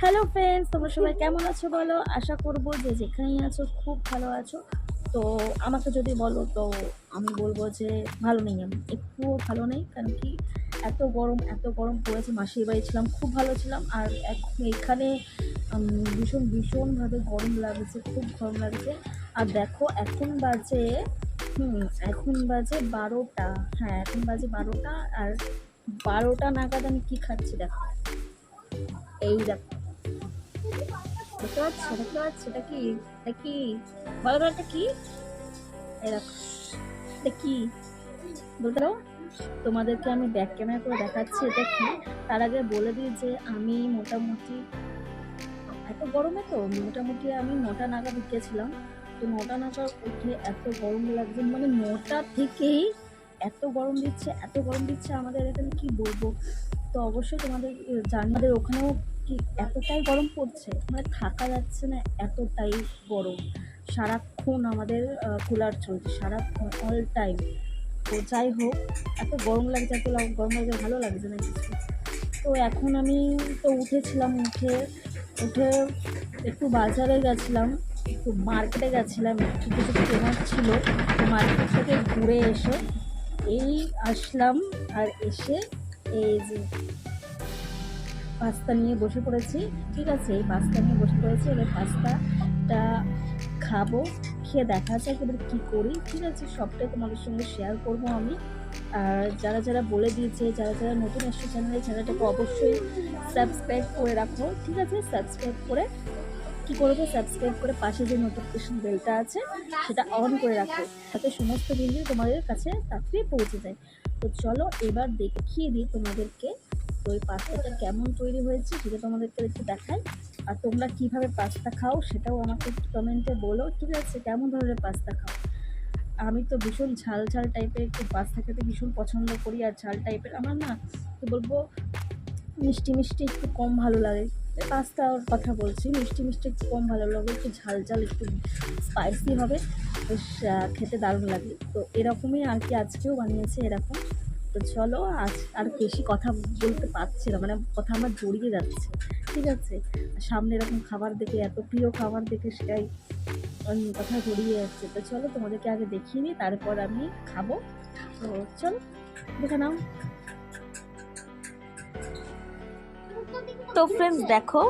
Hello friends তোমরা সবাই কেমন আছো বলো? আশা করব যে যেখানেই আছো, খুব ভালো আছো। তো আমাকে যদি বলো, তো আমি বলব যে ভালো নেই আমি। একটুও ভালো নেই, কারণ কি এত গরম এত গরম পড়েছে। মাসির বাড়ি ছিলাম, খুব ভালো ছিলাম। আর এখন এখানে ভীষণ, ভীষণভাবে গরম লাগছে, খুব গরম লাগছে। আর দেখো, এখন বাজে, হুম, এখন বাজে বারোটা। হ্যাঁ এখন বাজে বারোটা। আর বারোটা নাগাদ আমি কী খাচ্ছি, দেখো। এই দেখো। তোমাদেরকে আমি ব্যাক ক্যামেরা করে দেখাচ্ছি, এটা কি? তার আগে বলে দিই যে আমি মোটামুটি, এত গরমে তো মোটামুটি আমি নটা নাগাদ উঠেছিলাম। তো নটা নাগাদ উঠে এত গরম লাগছে মানে নটা থেকেই এত গরম দিচ্ছে, এত গরম দিচ্ছে আমাদের এখানে, কি বলব? তো অবশ্যই তোমাদের, জানি ওখানেও কি এতটাই গরম পড়ছে? মানে থাকা যাচ্ছে না, এতটাই গরম। সারাক্ষণ আমাদের কুলার চলছে, সারাক্ষণ অল টাইম তো যাই হোক, এত গরম লাগছে, এত গরম লাগছে, ভালো লাগছে না কিছু। তো এখন আমি তো উঠেছিলাম, উঠে উঠে একটু বাজারে গেছিলাম, একটু মার্কেটে গেছিলাম, একটু কিছু কেনার ছিল। মার্কেট থেকে ঘুরে এসে এই আসলাম, আর এসে এই যে পাস্তা নিয়ে বসে পড়েছি। ঠিক আছে, এই পাস্তা নিয়ে বসে পড়েছি। এবার পাস্তাটা খাব, খেয়ে দেখা যাক এবার কী করি। ঠিক আছে, সবটাই তোমাদের সঙ্গে শেয়ার করব আমি। আর যারা যারা বলে দিয়েছে, যারা যারা নতুন এসছে চ্যানেলে চ্যানেলটাকে অবশ্যই সাবস্ক্রাইব করে রাখো। ঠিক আছে সাবস্ক্রাইব করে কি করবে? সাবস্ক্রাইব করে পাশে যে নোটিফিকেশন বেলটা আছে, সেটা অন করে রাখো। যাতে সমস্ত ভিডিও তোমাদের কাছে তাড়াতাড়ি পৌঁছে যায়। তো চলো এবার দেখিয়ে দিই তোমাদেরকে তো ওই পাস্তাটা কেমন তৈরি হয়েছে সেটা তোমাদেরকে একটু দেখাই। আর তোমরা কীভাবে পাস্তা খাও সেটাও আমাকে কমেন্টে বলো, ঠিক আছে? কেমন ধরনের পাস্তা খাও? আমি তো ভীষণ ঝাল ঝাল টাইপের একটু পাস্তা খেতে ভীষণ পছন্দ করি আর ঝাল টাইপের আমার না তো বলব, মিষ্টি মিষ্টি একটু কম ভালো লাগে। পাস্তার কথা বলছি, মিষ্টি মিষ্টি একটু কম ভালো লাগে, একটু ঝাল ঝাল, একটু স্পাইসি হবে, বেশ খেতে দারুণ লাগে। তো এরকমই আর কি আজকেও বানিয়েছে এরকম। তো চলো আজ আর বেশি কথা বলতে পারছি না মানে কথা আমার জড়িয়ে যাচ্ছে, ঠিক আছে? সামনে এরকম খাবার দেখে, এত প্রিয় খাবার দেখে সেটাই কথা জড়িয়ে যাচ্ছে। তো চলো তোমাদেরকে আগে দেখিয়ে নিই, তারপর আমি খাব। তো চলো, দেখে নাও। তো ফ্রেন্ডস দেখো,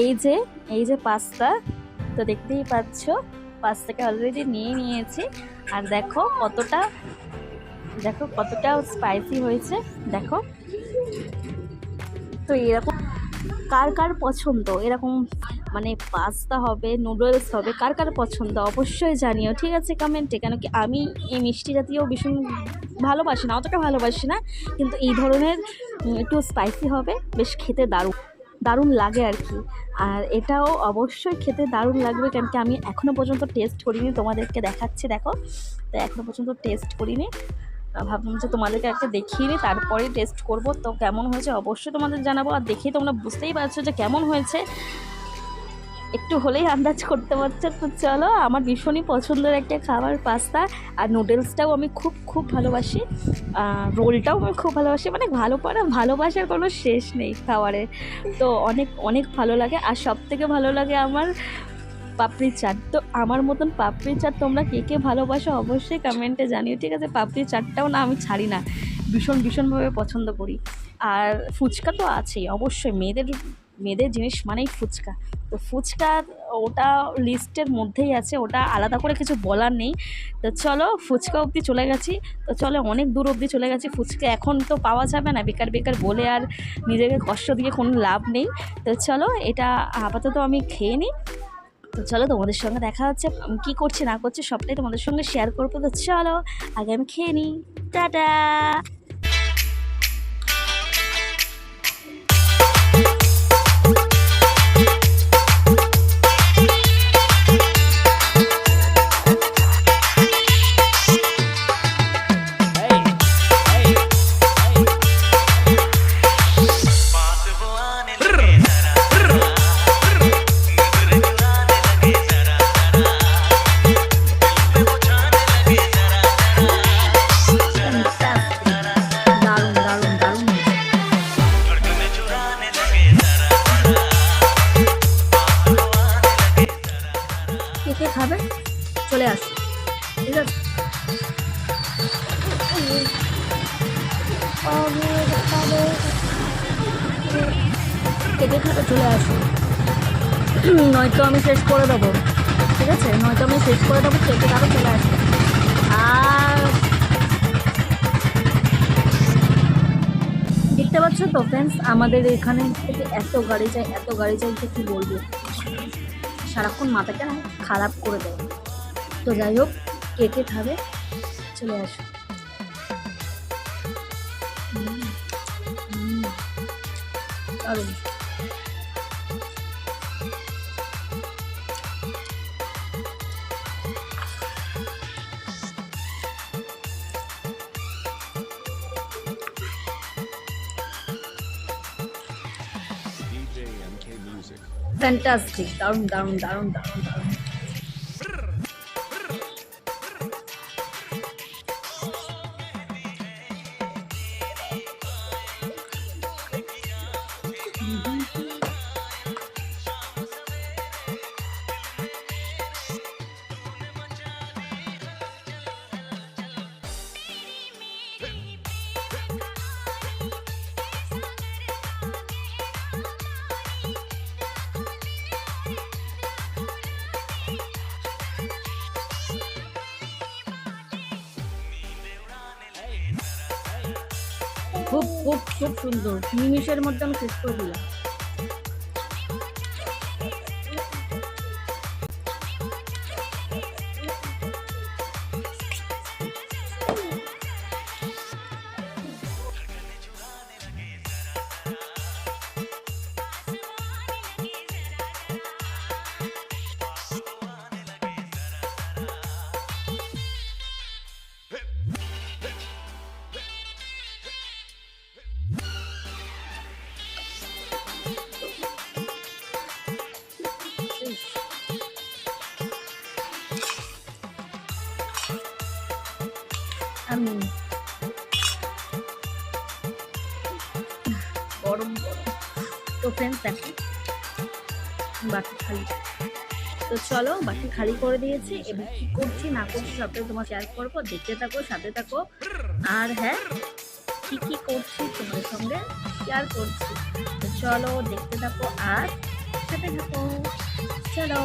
এই যে এই যে পাস্তা, তো দেখতেই পাচ্ছ, পাস্তাকে অলরেডি নিয়ে নিয়েছি। আর দেখো কতটা দেখো কতটা স্পাইসি হয়েছে, দেখো। তো এরকম কার কার পছন্দ? এরকম মানে পাস্তা হবে নুডলস হবে, কার কার পছন্দ? অবশ্যই জানিও, ঠিক আছে কমেন্টে কেন কি আমি এই মিষ্টি জাতীয় ভীষণ ভালোবাসি না, অতটা ভালোবাসি না, কিন্তু এই ধরনের একটু স্পাইসি হবে, বেশ খেতে দারুণ দারুণ লাগে আর কি। আর এটাও অবশ্যই খেতে দারুণ লাগবে, কেন কি আমি এখনও পর্যন্ত টেস্ট করিনি, তোমাদেরকে দেখাচ্ছি, দেখো। তো এখনও পর্যন্ত টেস্ট করিনি। ভাবলাম যে তোমাদেরকে একটা দেখিয়ে নিই তারপরে টেস্ট করব। তো কেমন হয়েছে অবশ্যই তোমাদের জানাব। আর দেখেই তোমরা বুঝতেই পারছ যে কেমন হয়েছে। একটু হলেই আন্দাজ করতে পারছ। তো চলো, আমার ভীষণই পছন্দের একটা খাবার পাস্তা। আর নুডলসটাও আমি খুব খুব ভালোবাসি। রোলটাও আমি খুব ভালোবাসি। মানে ভালো পারা ভালোবাসার কোনো শেষ নেই খাবারের তো অনেক অনেক ভালো লাগে। আর সব থেকে ভালো লাগে আমার পাপড়ি চাট। তো আমার মতন পাপড়ি চাট তোমরা কে কে ভালোবাসো অবশ্যই কমেন্টে জানিও, ঠিক আছে? পাপড়ি চাটটাও না আমি ছাড়ি না, ভীষণ ভীষণভাবে পছন্দ করি। আর ফুচকা তো আছেই, অবশ্যই মেয়েদের মেয়েদের জিনিস মানেই ফুচকা। তো ফুচকা ওটা লিস্টের মধ্যেই আছে, ওটা আলাদা করে কিছু বলার নেই। তো চলো, ফুচকা অবধি চলে গেছি। তো চলো, অনেক দূর অবধি চলে গেছি। ফুচকা এখন তো পাওয়া যাবে না, বেকার বেকার বলে আর নিজেকে কষ্ট দিয়ে কোনো লাভ নেই। তো চলো, এটা আপাতত আমি খেয়ে নিই। তো চলো তোমাদের সঙ্গে দেখা হচ্ছে কি করছে না করছে সবটাই তোমাদের সঙ্গে শেয়ার করব। তো চলো, আগে আমি খেয়ে নিই। টাটা! কেটে চলে আসো নয়তো আমি শেষ করে দেবো। ঠিক আছে? নয়তো আমি শেষ করে দেবো, কেটে তারও চলে আসব। আর দেখতে পাচ্ছ তো ফ্রেন্ডস আমাদের এখানে থেকে এত গাড়ি চাই এত গাড়ি চাই তো কী বলব? সারাক্ষণ মাথাটা খারাপ করে দেয়। তো যাই হোক, কেটে খাবে চলে আসো দারুণ DJ MK Music. ফ্যান্টাস্টিক দারুণ দারুণ খুব খুব খুব সুন্দর। নিমিশের মধ্যে আমি শেষ করে দিলাম গরম তো ফ্রেন্ডস দেখো বাকি খালি। তো চলো বাকি খালি করে দিয়েছি, এবার কি করছি, না করছি, সবটাই তোমার শেয়ার করব। দেখতে থাকো, সাথে থাকো। আর হ্যাঁ কি কি করছি তোমার সঙ্গে শেয়ার করছি। চলো, দেখতে থাকো, আর সাথে থাকো। চলো।